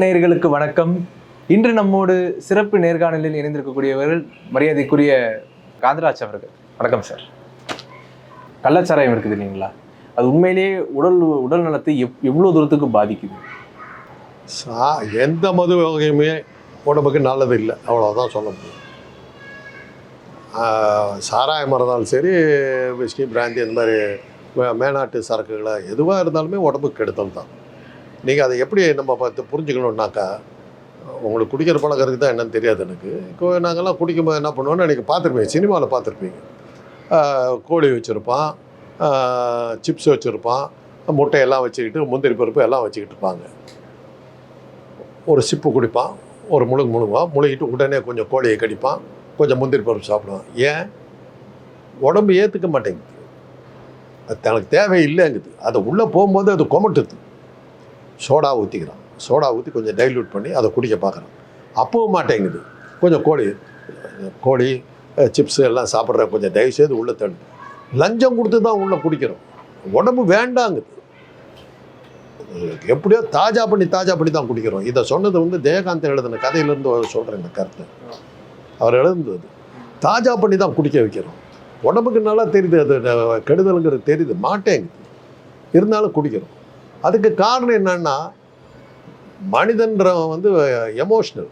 நேயர்களுக்கு வணக்கம். இன்று நம்மோடு சிறப்பு நேர்காணலில் இணைந்திருக்கக்கூடியவர்கள் மரியாதைக்குரிய காந்தராஜ் அவர்கள். வணக்கம் சார். கள்ளச்சாராயம் இருக்குது இல்லைங்களா? அது உண்மையிலேயே உடல் உடல் நலத்தை எவ் எவ்வளோ தூரத்துக்கு பாதிக்குது? சா எந்த மது வகையுமே உடம்புக்கு நல்லது இல்லை. அவ்வளோதான் சொல்ல முடியும். சாராயமாக இருந்தாலும் சரி விஸ்கி பிராந்தி இந்த மாதிரி மே- மேனாட்டு சரக்குகளை எதுவாக இருந்தாலுமே உடம்புக்கு கெடுதல் தான். நீங்கள் அதை எப்படி நம்ம பார்த்து புரிஞ்சுக்கணுன்னாக்கா உங்களுக்கு குடிக்கிற பழக்கம் இருக்குது தான் என்னன்னு தெரியாது எனக்கு. இப்போ நாங்கள்லாம் குடிக்கும்போது என்ன பண்ணுவோன்னா எனக்கு பார்த்துருப்பீங்க சினிமாவில் பார்த்துருப்பீங்க. கோழி வச்சுருப்பான் சிப்ஸ் வச்சுருப்பான் முட்டையெல்லாம் வச்சுக்கிட்டு முந்திரி பருப்பு எல்லாம் வச்சுக்கிட்டு இருப்பாங்க. ஒரு சிப்பு குடிப்பான் ஒரு முழுங்கு முழுங்குவான் முழுகிட்டு உடனே கொஞ்சம் கோழியை கடிப்பான் கொஞ்சம் முந்திரி பருப்பு சாப்பிடுவான். ஏன்? உடம்பு ஏற்றுக்க மாட்டேங்குது. அது தனக்கு தேவையில்லைங்குது. அது உள்ளே போகும்போது அது கொமட்டுது. சோடா ஊற்றிக்கிறான் சோடா ஊற்றி கொஞ்சம் டைல்யூட் பண்ணி அதை குடிக்க பார்க்குறான் அப்பவும் மாட்டேங்குது. கொஞ்சம் கோழி கோழி சிப்ஸு எல்லாம் சாப்பிட்ற கொஞ்சம் தயவு செய்து உள்ளே தள்ளு. லஞ்சம் கொடுத்து தான் உள்ளே குடிக்கிறோம். உடம்பு வேண்டாங்குது. எப்படியோ தாஜா பண்ணி தாஜா பண்ணி தான் குடிக்கிறோம். இதை சொன்னது வந்து ஜெயகாந்தன் எழுதின கதையிலேருந்து சொல்கிறேன் இந்த கருத்தை. அவர் எழுந்தது தாஜா பண்ணி தான் குடிக்க வைக்கிறோம். உடம்புக்கு நல்லா தெரியுது அது கெடுதலுங்கிறது தெரியுது. மாட்டேங்குது. இருந்தாலும் குடிக்கிறோம். அதுக்கு காரணம் என்னன்னா மனிதன்றவன் வந்து எமோஷ்னல்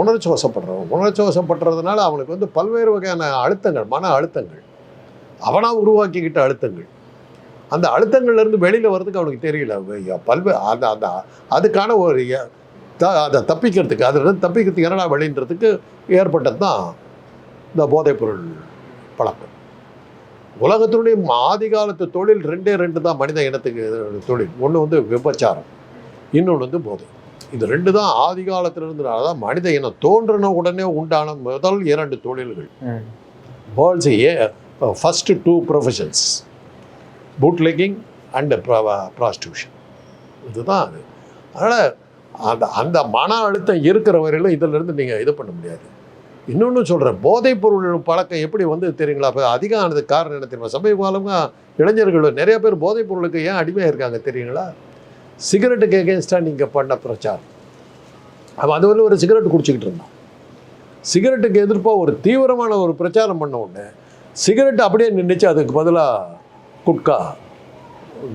உணர்ச்சி வசப்படுறவன். உணர்ச்சி வசப்படுறதுனால அவனுக்கு வந்து பல்வேறு வகையான அழுத்தங்கள் மன அழுத்தங்கள். அவனாக உருவாக்கிக்கிட்ட அழுத்தங்கள். அந்த அழுத்தங்கள்லேருந்து வெளியில் வர்றதுக்கு அவனுக்கு தெரியல. பல்வே அந்த அந்த அதுக்கான ஒரு த அதை தப்பிக்கிறதுக்கு அதிலிருந்து தப்பிக்கிறதுக்கு என்னடா வழின்றதுக்கு ஏற்பட்டது தான் இந்த போதைப்பொருள் பழக்கம். உலகத்தினுடைய ஆதி காலத்து தொழில் ரெண்டே ரெண்டு தான் மனித இனத்துக்கு தொழில். ஒன்று வந்து விபச்சாரம் இன்னொன்று வந்து போதை. இது ரெண்டு தான் ஆதி காலத்துல இருந்து அதான் மனித இனம் தோன்றின உடனே உண்டான முதல் இரண்டு தொழில்கள். World's a first two professions bootlegging and prostitution இதுதான் அது. அதனால் அந்த அந்த மன அழுத்தம் இருக்கிற வரையிலும் இதிலிருந்து நீங்கள் இது பண்ண முடியாது. இன்னொன்று சொல்கிறேன் போதைப் பொருள் பழக்கம் எப்படி வந்து தெரியுங்களா? இப்போ அதிகம் காரணம் என்ன தெரியுமா? சமீப காலமாக இளைஞர்கள் நிறைய பேர் போதைப் பொருளுக்கு ஏன் அடிமையாக இருக்காங்க தெரியுங்களா சிகரெட்டுக்கு எகேன்ஸ்டாக நீங்கள் பண்ண பிரச்சாரம். அவன் அது வந்து ஒரு சிகரெட் குடிச்சிக்கிட்டு இருந்தான் சிகரெட்டுக்கு எதிர்ப்பாக ஒரு தீவிரமான ஒரு பிரச்சாரம் பண்ண உடனே சிகரெட் அப்படியே நின்றுச்சு அதுக்கு பதிலாக குட்கா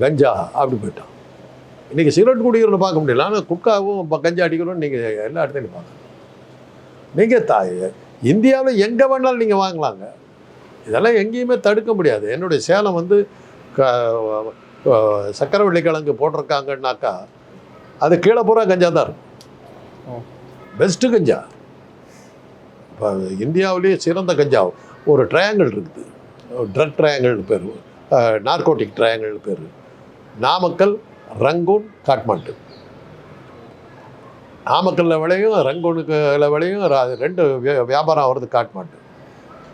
கஞ்சா அப்படி போயிட்டான் இன்றைக்கி சிகரெட் குடிக்கிறவனை பார்க்க முடியல. ஆனால் குட்காவும் கஞ்சா அடிக்கிறோன்னு நீங்கள் எல்லா இடத்துலையும் பார்க்கலாம். நீங்கள் தா இந்தியாவில் எங்கே வேணாலும் நீங்கள் வாங்கலாங்க. இதெல்லாம் எங்கேயுமே தடுக்க முடியாது. என்னுடைய சேலம் வந்து க சக்கரவள்ளி கிழங்கு போட்டிருக்காங்கன்னாக்கா அது கீழே பூரா கஞ்சா தான் இருக்கும். பெஸ்ட்டு கஞ்சா. இப்போ இந்தியாவிலேயே சிறந்த கஞ்சா. ஒரு ட்ரையாங்கிள் இருக்குது. ட்ரக் ட்ரையாங்கிள்னு பேர். நார்கோட்டிக் ட்ரையாங்கிள்னு பேர். நாமக்கல் ரங்கூன் காட்மாண்டு. நாமக்கல்ல விலையும் ரங்கூனுக்கு விலையும் ரெண்டு வியா- வியாபாரம் ஆகிறது காட்மாண்டு.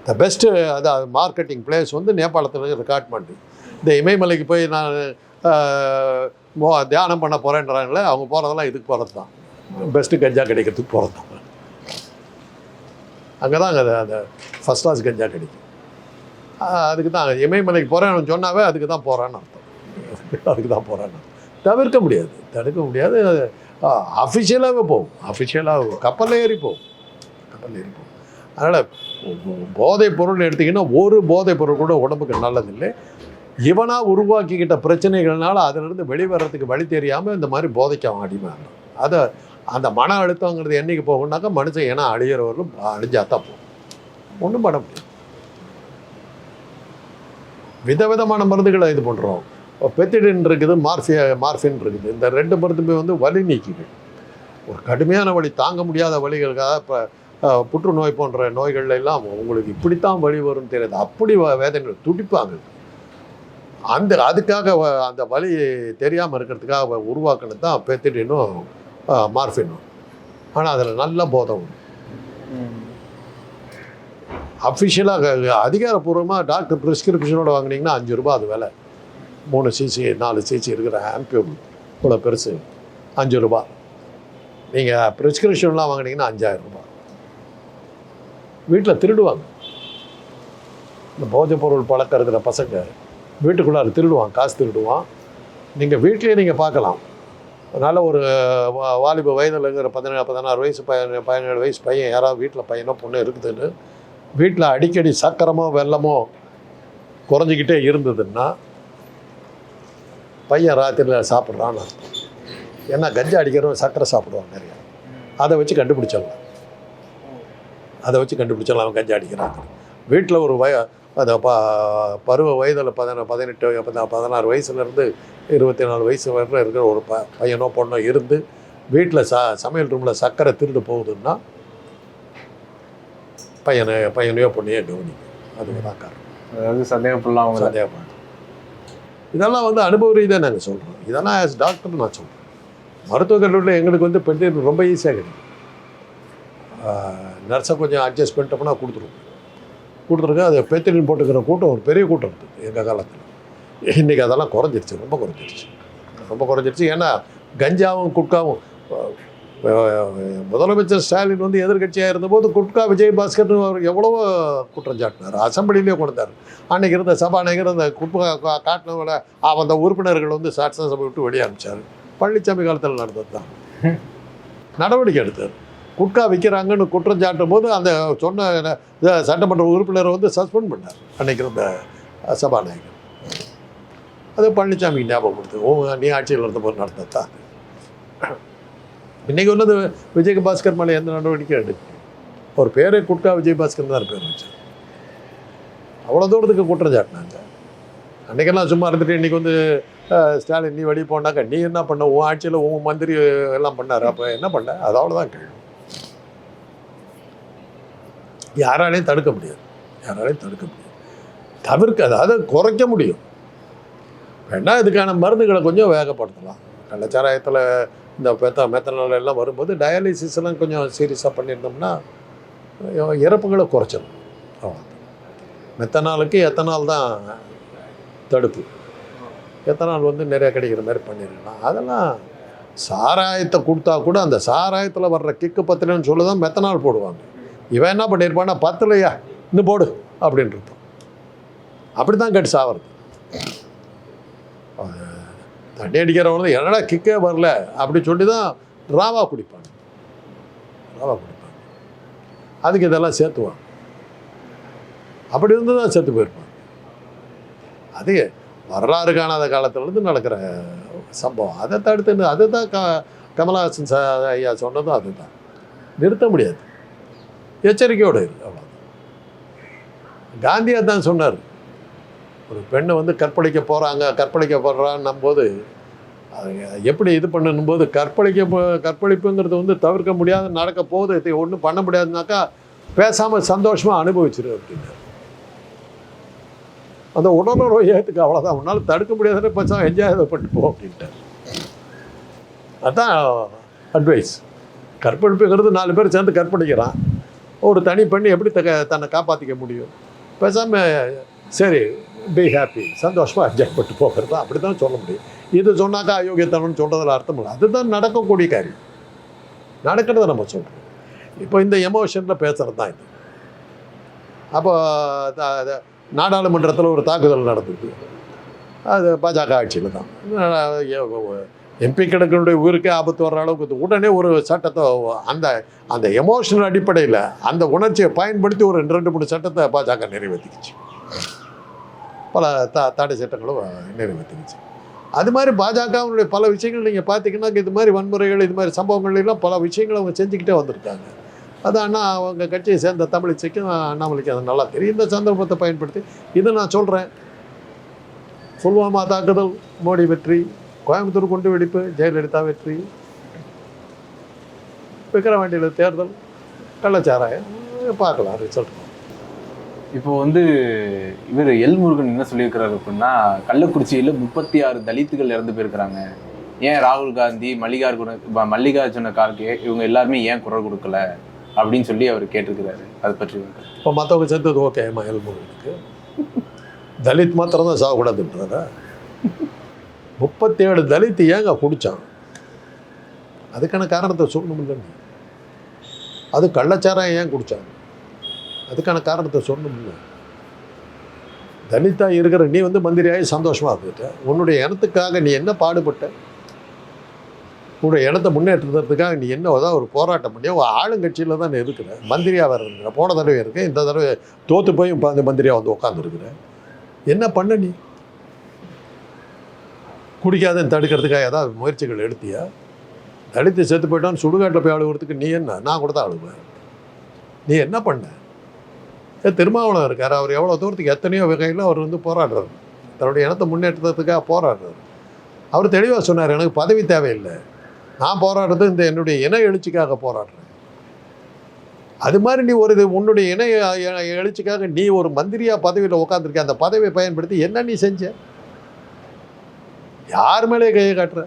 த பெஸ்ட்டு அதாவது மார்க்கெட்டிங் பிளேஸ் வந்து நேபாளத்தில் இருக்கிற காட்மாண்டு. இந்த இமயமலைக்கு போய் நான் மோ- தியானம் பண்ண போகிறேன்றாங்களே அவங்க போகிறதெல்லாம் இதுக்கு போகிறது தான் பெஸ்ட்டு கஞ்சா கிடைக்கிறதுக்கு போகிறது தான் அங்கே தான் அங்கே அந்த ஃபஸ்ட் கிளாஸ் கஞ்சா கிடைக்கும். அதுக்கு தான் இமயமலைக்கு போகிறேன்னு சொன்னாவே அதுக்கு தான் போகிறான்னு அர்த்தம். அதுக்கு தான் போகிறான்னு தவிர்க்க முடியாது. தடுக்க முடியாது. அஃபிஷியலாகவே போகும் அஃபிஷியலாக கப்பலில் ஏறி போகும் கப்பலில் ஏறி போகும் அதனால் போதைப் பொருள் எடுத்திங்கன்னா ஒரு போதைப் பொருள் கூட உடம்புக்கு நல்லதில்லை. இவனாக உருவாக்கிக்கிட்ட பிரச்சனைகள்னால அதிலிருந்து வெளிவரத்துக்கு வழி தெரியாமல் இந்த மாதிரி போதைக்கு அவன் அடிமையாகிறான் அதை அந்த மன அழுத்தங்கிறது என்னைக்கு போகணுன்னாக்கா மனுஷன் ஏன்னா அழியிறவர்களும் அழிஞ்சா தான் போகும். ஒன்றும் பண்ண முடியும் விதவிதமான மருந்துகளை இது பண்ணுறோம் பெத்திடின் இருக்குது மார்ஃபியா மார்ஃபின் இருக்குது இந்த ரெண்டு மருந்துமே வந்து வலி நீக்கிகள் ஒரு கடுமையான வலி தாங்க முடியாத வலிகளுக்காக இப்போ புற்றுநோய் போன்ற நோய்கள்ல எல்லாம் உங்களுக்கு இப்படித்தான் வலி வரும்னு தெரியாது. அப்படி வேதனை துடிப்பாங்க. அந்த அதுக்காக வ- அந்த வலி தெரியாமல் இருக்கிறதுக்காக உருவாக்குனது தான் பெத்திடினும் மார்ஃபினும். ஆனால் அதில் நல்ல போதம் அஃபிஷியலாக அதிகாரப்பூர்வமாக டாக்டர் ப்ரிஸ்கிரிப்ஷனோட வாங்குனீங்கன்னா அஞ்சு ரூபா அது விலை. மூணு சிசி நாலு சிசி இருக்கிற ஆம்பியூல் இவ்வளோ பெருசு. அஞ்சு ரூபா. நீங்கள் ப்ரிஸ்கிரிப்ஷன்லாம் வாங்கினீங்கன்னா அஞ்சாயிரம் ரூபாய் வீட்டில் திருடுவாங்க. இந்த போதைப் பொருள் பழக்கம் இருக்கிற பசங்க வீட்டுக்குள்ளார திருடுவான் காசு திருடுவான். நீங்கள் வீட்டிலேயே நீங்கள் பார்க்கலாம். அதனால் ஒரு வா- வாலிப வயதில் இருக்கிற பதினேழு பதினாறு வயசு பையன் பதினேழு வயசு பையன் யாராவது வீட்டில் பையனோ பொண்ணு இருக்குதுன்னு வீட்டில் அடிக்கடி சக்கரமோ வெள்ளமோ குறைஞ்சிக்கிட்டே இருந்ததுன்னா பையன் ராத்திரியில் சாப்பிட்றான்னு அர்த்தம் ஏன்னா கஞ்சா அடிக்கிறவன் சக்கரை சாப்பிடுவான் நிறையா. அதை வச்சு கண்டுபிடிச்சிடலாம். அதை வச்சு கண்டுபிடிச்சிடலாம் அவன் கஞ்சா அடிக்கிறாங்க வீட்டில் ஒரு வய அந்த ப பருவ வயதில் பதின பதினெட்டு பத- பதினாறு வயசுலேருந்து இருபத்தி நாலு வயசு வரைக்கும் இருக்கிற ஒரு ப பையனோ பொண்ணோ இருந்து வீட்டில் ச சமையல் ரூமில் சக்கரை திருடு போகுதுன்னா பையனை பையனையோ பொண்ணையோ கவனிக்கும். அதுக்கு தான் காரணம் அதாவது சந்தேகப்படலாம் அவங்க சந்தேகமாக இதெல்லாம் வந்து அனுபவ ரீதியாக நாங்கள் சொல்கிறோம் இதெல்லாம் ஆஸ் டாக்டர் நான் சொல்கிறேன் மருத்துவ கல்லூரியில் எங்களுக்கு வந்து பெண் ரொம்ப ஈஸியாக கிடைக்கும். நர்ஸை கொஞ்சம் அட்ஜஸ்ட் பண்ணிட்டோம்னா கொடுத்துருவோம். கொடுத்துருக்கோம் அது பெத்திரின் போட்டுக்கிற கூட்டம் ஒரு பெரிய கூட்டம் இருக்குது எங்கள் காலத்தில். இன்றைக்கி அதெல்லாம் குறைஞ்சிருச்சு ரொம்ப குறைஞ்சிருச்சு. ரொம்ப குறைஞ்சிருச்சு. ஏன்னா கஞ்சாவும் குட்காவும் முதலமைச்சர் ஸ்டாலின் வந்து எதிர்க்கட்சியாக இருந்தபோது குட்கா விஜயபாஸ்கர் அவர் எவ்வளவோ குற்றம் சாட்டினார். அசம்பிளிலேயே கொண்டார் அன்னைக்கு இருந்த சபாநாயகர் அந்த குட்கா கா- காட்டினவங்கள அந்த உறுப்பினர்கள் வந்து சாட்ச சபை விட்டு வெளியே அனுப்பிச்சார். பழனிசாமி காலத்தில் நடந்தது தான். நடவடிக்கை எடுத்தார். குட்கா விற்கிறாங்கன்னு குற்றம் சாட்டும் போது அந்த சொன்ன சட்டமன்ற உறுப்பினரை வந்து சஸ்பெண்ட் பண்ணார். அன்னைக்கு இருந்த சபாநாயகர் அது பழனிசாமிக்கு ஞாபகப்படுத்து ஓ நீ ஆட்சியில் இருந்தபோது தான். இன்னைக்கு விஜய் பாஸ்கர் மேலே எந்த நடவடிக்கையும் எடுக்கு ஒரு பேரே குட்கா விஜயபாஸ்கர் தான் பேர் வச்சார் அவ்வளோ தூரத்துக்கு குற்றம் சாட்டினாங்க அன்றைக்கெல்லாம் சும்மா இருந்துட்டு இன்னைக்கு வந்து ஸ்டாலின் நீ வெளியே போனாக்கா நீ என்ன பண்ண? உன் ஆட்சியில் உன் மந்திரி எல்லாம் பண்ணாரு. அப்போ என்ன பண்ண? அது அவ்வளோதான் கேள்வி. யாராலையும் தடுக்க முடியாது. யாராலையும் தடுக்க முடியாது. தவிர்க்க அதாவது குறைக்க முடியும். வேணா இதுக்கான மருந்துகளை கொஞ்சம் வேகப்படுத்தலாம். கள்ளச்சாராயத்தில் இந்த மெத்த மெத்தனால் எல்லாம் வரும்போது டயாலிசிஸ் எல்லாம் கொஞ்சம் சீரியஸாக பண்ணியிருந்தோம்னா இறப்புகளை குறைச்சிடும் அவ்வளோ மெத்தனாலுக்கு எத்தனால் தான் தடுப்பு. எத்தனால் வந்து நிறையா கிடைக்கிற மாதிரி பண்ணிடலாம் அதெல்லாம் சாராயத்தை கொடுத்தா கூட அந்த சாராயத்தில் வர்ற கிக்கு பத்தலைன்னு சொல்லி தான் மெத்தனால் போடுவாங்க. இவன் என்ன பண்ணியிருப்பான்னா பத்தலையா? இன்னும் போடு அப்படின்றது அப்படி தான் கட்டு சாவறது. தண்ணி அடிக்கிறவங்க என்னடா கிக்கே வரல? அப்படி சொல்லி தான் ராவா குடிப்பாங்க. ராவா குடிப்பாங்க. அதுக்கு இதெல்லாம் சேர்த்துவாங்க. அப்படி இருந்து தான் செத்து போயிருப்பாங்க. அது வரலாறு காணாத காலத்துலேருந்து நடக்கிற சம்பவம். அதை தடுத்து அதை தான் க கமலஹாசன் ச ஐயா சொன்னதும் அதுதான். நிறுத்த முடியாது. எச்சரிக்கையோடு இரு அவ்வளோ காந்தியாக தான் சொன்னார். ஒரு பெண்ணை வந்து கற்பழிக்க போகிறாங்க கற்பழிக்க போடுறான்னும் போது அது எப்படி இது பண்ணணும் போது கற்பழிக்க போ- கற்பழிப்புங்கிறது வந்து தவிர்க்க முடியாத நடக்க போகுது. இது ஒன்றும் பண்ண முடியாதுனாக்கா பேசாமல் சந்தோஷமாக அனுபவிச்சிரு அப்படின்னாரு. அந்த உடலுறவு ஏற்றுக்கு அவ்வளோதான் உன்னால் தடுக்க முடியாதுன்னு பச்சா என்ஜாய் பண்ணிட்டு போ அப்படின்ட்டார். அதான் அட்வைஸ் கற்பழிப்புங்கிறது நாலு பேர் சேர்ந்து கற்பழிக்கிறான். ஒரு தனி பண்ணி எப்படி த தன்னை காப்பாற்றிக்க முடியும்? பேசாமல் சரி பி ஹாப்பி சந்தோஷமாக என்ஜாய் போகிறது? அப்படி தான் சொல்ல முடியும். இது சொன்னாக்கா அயோக்கியத்தனம்னு சொல்கிறதுல அர்த்தம் இல்லை. அதுதான் நடக்கக்கூடிய காரியம். நடக்கிறத நம்ம சொல்கிறோம் இப்போ இந்த எமோஷனில் பேசுகிறது தான் இது. அப்போ நாடாளுமன்றத்தில் ஒரு தாக்குதல் நடந்தது. அது பாஜக ஆட்சியில் தான். எம்பி கிடக்களுடைய உயிருக்கே ஆபத்து வர்ற அளவுக்கு உடனே ஒரு சட்டத்தை அந்த அந்த எமோஷனல் அடிப்படையில் அந்த உணர்ச்சியை பயன்படுத்தி ஒரு ரெண்டு மூணு சட்டத்தை பாஜக நிறைவேற்றிக்கிச்சு பல த தடை சட்டங்களும் நிறைவேற்றிக்கிச்சு. அது மாதிரி பாஜகவினுடைய பல விஷயங்கள் நீங்கள் பார்த்தீங்கன்னா இது மாதிரி வன்முறைகள் இது மாதிரி சம்பவங்கள்லாம் பல விஷயங்களை அவங்க செஞ்சுக்கிட்டே வந்திருக்காங்க. அது அண்ணா அவங்க கட்சியை சேர்ந்த தமிழிசைக்கும் அண்ணாமலைக்கு அது நல்லா தெரியும். இந்த சந்தர்ப்பத்தை பயன்படுத்தி இதை நான் சொல்கிறேன் புல்வாமா தாக்குதல் மோடி வெற்றி கோயம்புத்தூர் குண்டு வெடிப்பு ஜெயலலிதா வெற்றி விக்கிரவாண்டியில் தேர்தல் கள்ளச்சாராயம் பார்க்கலாம் ரிசல்ட் இப்போ வந்து இவர் எல் முருகன் என்ன சொல்லியிருக்கிறாரு அப்படின்னா கள்ளக்குறிச்சியில் முப்பத்தி ஆறு தலித்துகள் இறந்து போயிருக்கிறாங்க. ஏன் ராகுல் காந்தி மல்லிகார்ஜுன குண மல்லிகார்ஜுன கார்கே இவங்க எல்லாருமே ஏன் குரல் கொடுக்கல? அப்படின்னு சொல்லி அவர் கேட்டிருக்கிறாரு. அதை பற்றி இப்போ மற்றவங்க சேர்ந்தது ஓகே மயல்முருகனுக்கு தலித் மாத்திரம் தான் சாகக்கூடாதுன்றாரா முப்பத்தேழு தலித் ஏங்க குடித்தான் அதுக்கான காரணத்தை சொல்லணும் இல்லை அது கள்ளச்சாரம் ஏன் குடிச்சாங்க? அதுக்கான காரணத்தை சொல்லணும்ல தலித்தா இருக்கிற நீ வந்து மந்திரியாகி சந்தோஷமாக இருந்துட்ட உன்னுடைய இனத்துக்காக நீ என்ன பாடுபட்ட? உன்னுடைய இனத்தை முன்னேற்றத்துக்காக நீ என்ன ஏதாவது ஒரு போராட்டம் பண்ணி உன் ஆளுங்கட்சியில் தான் இருக்கிற. மந்திரியாக வேறு இருக்கிற. போன தடவை இருக்கேன். இந்த தடவை தோற்று போய் இப்போ அந்த மந்திரியாக வந்து உட்காந்துருக்குற என்ன பண்ண நீ? குடிக்காதன்னு தடுக்கிறதுக்காக ஏதாவது முயற்சிகள் எடுத்தியா? தலித்து செத்து போயிட்டான்னு சுடுகாட்டில் போய் அழுகிறதுக்கு நீ என்ன? நான் கூட தான் அழுவேன். நீ என்ன பண்ண? ஏ, இருக்கார். அவர் எவ்வளோ தூரத்துக்கு எத்தனையோ வகையில் அவர் வந்து போராடுறார். தன்னுடைய இனத்தை முன்னேற்றத்துக்காக போராடுறார். அவர் தெளிவாக சொன்னார் எனக்கு பதவி தேவையில்லை. நான் போராடுறது இந்த என்னுடைய இன எழுச்சிக்காக போராடுறேன். அது மாதிரி நீ ஒரு இது உன்னுடைய இன எழுச்சிக்காக நீ ஒரு மந்திரியாக பதவியில் உட்காந்துருக்க அந்த பதவியை பயன்படுத்தி என்ன நீ செஞ்ச? யார் மேலே கையை காட்டுற?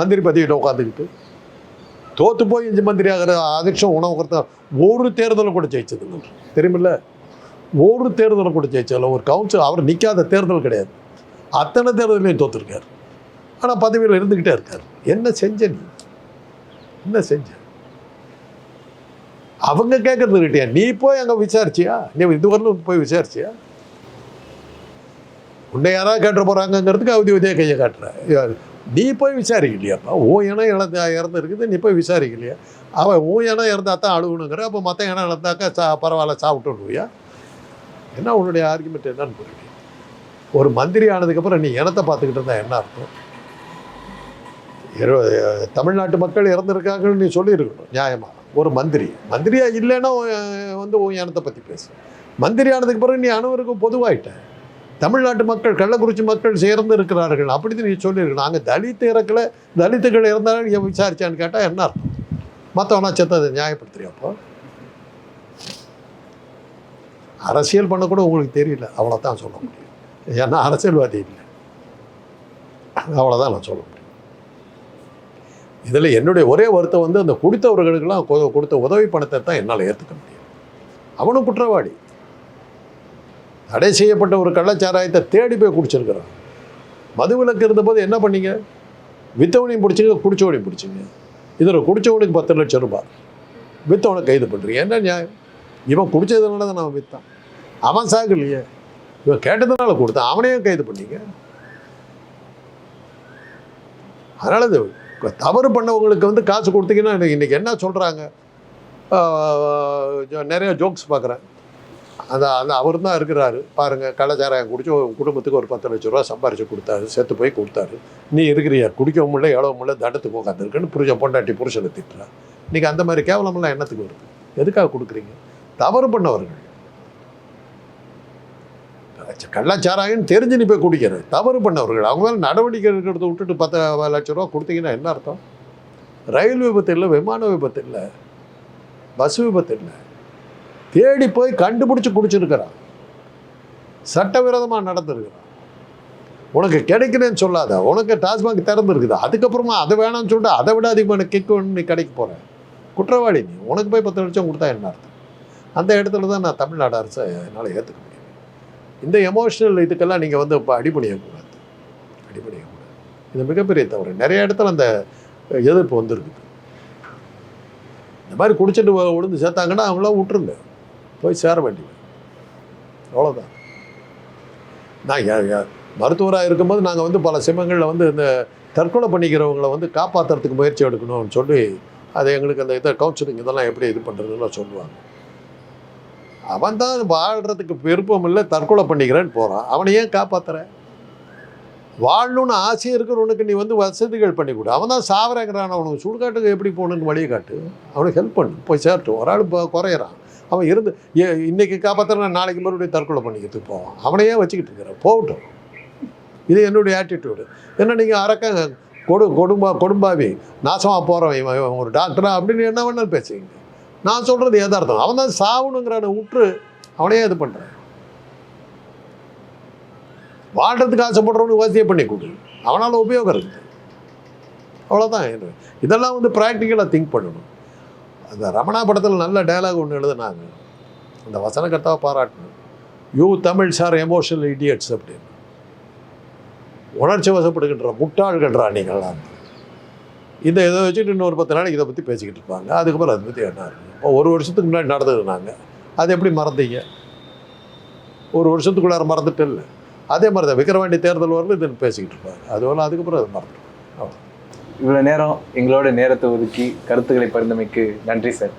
மந்திரி பதவியில் உட்காந்துக்கிட்டு தோற்று போய் இஞ்சி மந்திரி ஆகிற அதிர்ஷ்டம் உணவு கொடுத்தா ஒரு தேர்தலும் கூட ஜெயிச்சது தெரியுமில்ல? ஒரு தேர்தலை கூட ஜெயிச்சதில்ல ஒரு கவுன்சில் அவர் நிற்காத தேர்தல் கிடையாது. அத்தனை தேர்தலையும் தோத்துருக்கார். ஆனால் பதவியில் இருந்துக்கிட்டே இருக்கார். என்ன செஞ்ச நீ? என்ன செஞ்ச? அவங்க கேட்கறது கிட்டே நீ போய் அங்கே விசாரிச்சியா? நீ இதுவரையிலும் போய் விசாரிச்சியா? உன்னை யாராவது கேட்ட போகிறாங்கங்கிறதுக்கு அவதி உதய கையை காட்டுற. நீ போய் விசாரிக்கலையாப்பா? ஓ இனம் இழந்து இறந்து இருக்குது நீ போய் விசாரிக்கலையா? அவன் ஓ இனம் இறந்தா தான் அழுகணுங்கிற அப்போ மற்ற இனம் இழந்தாக்கா சா பரவாயில்ல சாப்பிட்டுருவியா என்ன உன்னுடைய ஆர்குமெண்ட் என்னன்னு புரியுது. ஒரு மந்திரி ஆனதுக்கப்புறம் நீ இனத்தை பார்த்துக்கிட்டு இருந்தா என்ன அர்த்தம்? தமிழ்நாட்டு மக்கள் இறந்துருக்காங்கன்னு நீ சொல்லியிருக்கணும் நியாயமாக ஒரு மந்திரி. மந்திரியா இல்லைன்னா உன் வந்து உன் இனத்தை பற்றி பேசு. மந்திரி ஆனதுக்கு பிறகு நீ அனைவருக்கும் பொதுவாயிட்ட. தமிழ்நாட்டு மக்கள் கள்ளக்குறிச்சி மக்கள் சேர்ந்து இருக்கிறார்கள். அப்படி நீ சொல்லியிருக்கணும். அங்கே தலித் இறக்கல தலித்துகள் இறந்தாலும் நீ விசாரிச்சான்னு கேட்டால் என்ன அர்த்தம்? மற்றவனா செத்ததை நியாயப்படுத்துறியாப்போ அரசியல் பண்ணக்கூட கூட உங்களுக்கு தெரியல. அவ்வளோதான் சொல்ல முடியும். ஏன்னா அரசியல்வாதி இல்லை. அவ்வளோதான் நான் சொல்ல முடியும். இதில் என்னுடைய ஒரே வருத்தம் வந்து அந்த கொடுத்தவர்களுக்கெல்லாம் கொடுத்த உதவி பணத்தை தான் என்னால் ஏற்றுக்க முடியும். அவனும் குற்றவாளி. தடை செய்யப்பட்ட ஒரு கள்ளச்சாராயத்தை தேடி போய் குடிச்சிருக்கிறான். மதுவிலக்கு இருந்தபோது என்ன பண்ணீங்க? வித்தவனையும் பிடிச்சிங்க குடிச்சவனையும் பிடிச்சிங்க. இதில் குடித்தவனுக்கு பத்து லட்சம் ரூபாய். வித்தவனை கைது பண்ணுறீங்க என்ன நியாயம்? இவன் குடித்ததுனால தான் நான் வித்தான். அவன் சாகலையே இவன் கேட்டதுனால கொடுத்தான். அவனையும் கைது பண்ணீங்க அதனால் இது தவறு பண்ணவங்களுக்கு வந்து காசு கொடுத்தீங்கன்னா இன்றைக்கி என்ன சொல்கிறாங்க நிறைய ஜோக்ஸ் பார்க்குறேன். அந்த அந்த அவர் தான் இருக்கிறாரு. பாருங்கள் கள்ளச்சாராயம் குடிச்சு குடும்பத்துக்கு ஒரு பத்து லட்ச ரூபா சம்பாரிச்சு கொடுத்தாரு. செத்து போய் கொடுத்தாரு. நீ இருக்கிறியா? குடிக்கவும் முடியல எவ்வளோ முடியல தண்டத்துக்கு உட்காந்துருக்குன்னு புருஷன் பொண்டாட்டி புருஷனை திட்டுறா இன்னைக்கு அந்த மாதிரி கேவலமெல்லாம் எண்ணத்துக்கு வருது? எதுக்காக கொடுக்குறீங்க? தவறு பண்ணவர்கள். கள்ளச்சாராயம்னு தெரிஞ்சு நீ போய் குடிக்கிற தவறு பண்ணவர்கள். அவங்க மேலே நடவடிக்கை எடுக்கிறத விட்டுட்டு பத்து லட்ச ரூபா கொடுத்தீங்கன்னா என்ன அர்த்தம்? ரயில் விபத்து இல்லை விமான விபத்து இல்லை பஸ் விபத்து இல்லை. தேடி போய் கண்டுபிடிச்சி குடிச்சிருக்கிறான். சட்டவிரோதமாக நடந்திருக்கிறான். உனக்கு கிடைக்கலன்னு சொல்லாத. உனக்கு டாஸ்மாக் திறந்துருக்குது. அதுக்கப்புறமா அதை வேணாம்னு சொல்லிட்டு அதை விட அதிகமான கிக் நீ கடைக்கு போகிறேன் குற்றவாளி நீ. உனக்கு போய் பத்து லட்சம் கொடுத்தா என்ன அர்த்தம்? அந்த இடத்துல தான் நான் தமிழ்நாடு அரசை என்னால் ஏற்றுக்க முடியும். இந்த எமோஷனல் இதுக்கெல்லாம் நீங்கள் வந்து இப்போ அடிபணியக்கூடாது. அடிபணியக்கூடாது. இது மிகப்பெரிய தவறு. நிறைய இடத்துல அந்த எதிர்ப்பு வந்துருக்குது இந்த மாதிரி குடிச்சிட்டு விழுந்து சேர்த்தாங்கன்னா அவங்களாம் விட்டுருங்க. போய் சேர வேண்டியது. அவ்வளோதான் நான் யா- மருத்துவராக இருக்கும்போது நாங்கள் வந்து பல சிமங்களில் வந்து இந்த தற்கொலை பண்ணிக்கிறவங்கள வந்து காப்பாற்றுறதுக்கு முயற்சி எடுக்கணும்னு சொல்லி அது எங்களுக்கு அந்த இதை கவுன்சிலிங் இதெல்லாம் எப்படி இது பண்ணுறதுன்னு சொல்லுவாங்க. அவன் தான் வாழ்கிறதுக்கு விருப்பம் இல்லை தற்கொலை பண்ணிக்கிறேன்னு போகிறான் அவனை ஏன் காப்பாத்துற? வாழணும்னு ஆசை இருக்கிறவனுக்கு நீ வந்து வசதிகள் பண்ணி கொடு. அவன் தான் சாவரங்கிறான். அவனுக்கு சுடுகாட்டுக்கு எப்படி போகணுன்னு வழியை காட்டு. அவனுக்கு ஹெல்ப் பண்ணு. போய் சேர்ட்டும் ஒரு ஆள் இப்போ குறையிறான். அவன் இருந்து ஏ இன்றைக்கி காப்பாற்றுறேன் நாளைக்கு மறுபடியும் தற்கொலை பண்ணிக்கிறதுக்கு போவான் அவனையே வச்சுக்கிட்டு இருக்கிறான் போகட்டும். இது என்னுடைய ஆட்டிடியூடு என்ன நீங்கள் அரக்க கொடு கொடும்பா கொடும்பாவி நாசமாக போகிறவன் இவன் ஒரு டாக்டரா அப்படின்னு என்ன வேணாலும் பேசுவீங்க. நான் சொல்கிறது யதார்த்தம் அவன் தான் சாவணுங்கிறான உற்று அவனையே இது பண்ணுறான் வாழ்கிறதுக்கு ஆசைப்படுறவனுக்கு வசதியை பண்ணி கொடு. அவனால் உபயோகம் இருக்குது அவ்வளோதான் இதெல்லாம் வந்து ப்ராக்டிக்கலாக திங்க் பண்ணணும். அந்த ரமணா படத்தில் நல்ல டயலாக் ஒன்று எழுதுனாங்க. அந்த வசனகர்த்தாவை பாராட்டணும். You Tamil sir emotional idiots அப்படின்னு. உணர்ச்சி வசப்படுகின்ற முட்டாள்கள்ரா நீங்கள்லாம். இந்த இதை வச்சுட்டு இன்னொரு பத்து நாளைக்கு இதை பற்றி பேசிக்கிட்டு இருப்பாங்க. அதுக்கப்புறம் அதை பற்றி என்ன இருக்கு ஒரு வருஷத்துக்கு முன்னாடி நடந்தது நாங்கள் அது எப்படி மறந்தீங்க? ஒரு வருஷத்துக்குள்ளார மறந்துட்டு இல்லை. அதே மாதிரி தான் விக்கிரவாண்டி தேர்தல் வரல இதுன்னு பேசிக்கிட்டு இருப்பாங்க அதுவரை அதுக்கப்புறம் அது மறந்துடும் இவ்வளோ நேரம் எங்களோட நேரத்தை ஒதுக்கி கருத்துக்களை பரிந்தமைக்கு நன்றி சார்.